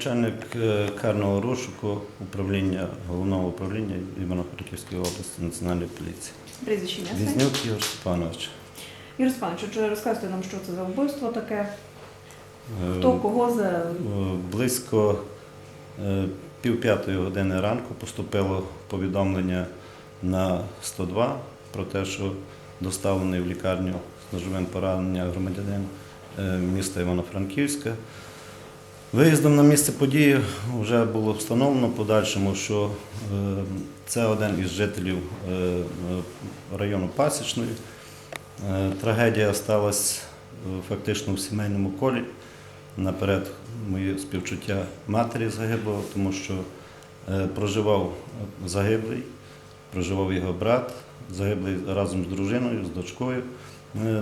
начальник е, карного розшуку управління головного управління Івано-Франківської області Національної поліції. Прізвище. Візнюк Ігор Степанович. Юрій Степанович, отже, розказуйте нам, що це за вбивство таке, Е, хто кого за е, Близько е, пів п'ятої години ранку поступило повідомлення на 102 про те, що доставлений в лікарню з ножовим пораненням громадянин міста Івано-Франківська. Виїздом на місце події вже було встановлено в подальшому, що е, це один із жителів е, району Пасічної. Е, Трагедія сталася фактично в сімейному колі. Наперед моє співчуття матері загиблого, тому що проживав загиблий, проживав його брат, загиблий разом з дружиною, з дочкою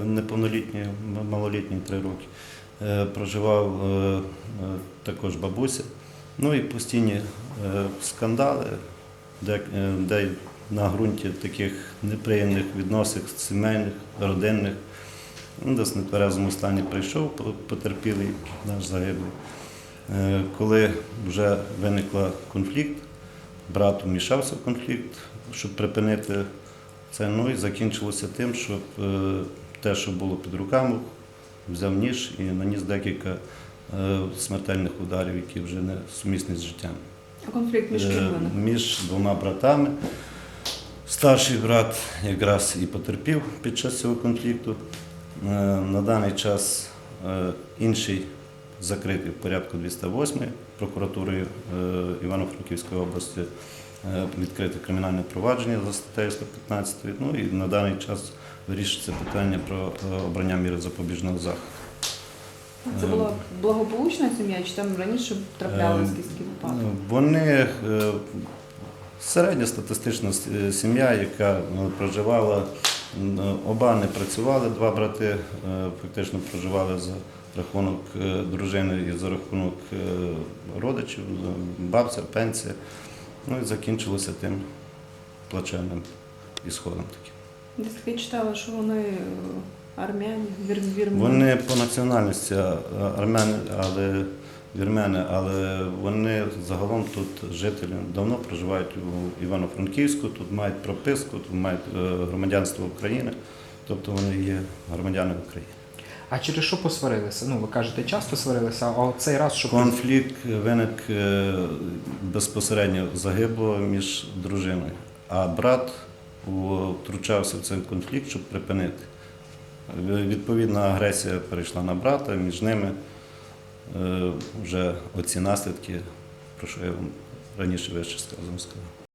неповнолітньою, малолітньою три роки. Е, Проживав е, е, також бабуся. Ну і постійні скандали, де, де на ґрунті таких неприємних відносин сімейних, родинних. Ну, Десь в нетверезому стані прийшов потерпілий наш загиблий. Коли вже виникла конфлікт, брат вмішався в конфлікт, щоб припинити це. Ну і закінчилося тим, що е, те, що було під руками, взяв ніж і наніс декілька е, смертельних ударів, які вже не сумісні з життям. а конфлікт між Е, ким між двома братами. Старший брат якраз і потерпів під час цього конфлікту. Е, На даний час інший закритий в порядку 208 прокуратурою Івано-Франківської області відкрите кримінальне провадження за статтею 115. Ну і на даний час вирішується питання про е, обрання міри запобіжного заходу. Це була благополучна сім'я, чи там раніше траплялися Е, якісь випадки? Вони е, середньостатистична с- е, сім'я, яка ну, проживала, оба не працювали, два брати е, фактично проживали за рахунок е, дружини і за рахунок е, родичів, е, бабця, пенсія. Ну і закінчилося тим плачевним ісходом таким. Десь таки читала, що вони е, армяні, вір, вірмени. Вони по національності армяни, але вірмени, але вони загалом тут жителі давно проживають у Івано-Франківську, тут мають прописку, тут мають е, громадянство України, тобто вони є громадяни України. А через що посварилися? Ну, ви кажете, часто сварилися, а цей раз що Конфлікт виник е, безпосередньо загиблого між дружиною, а брат втручався в цей конфлікт, щоб припинити. Відповідна агресія перейшла на брата, між ними е, вже оці наслідки, про що я вам раніше вище сказано сказав.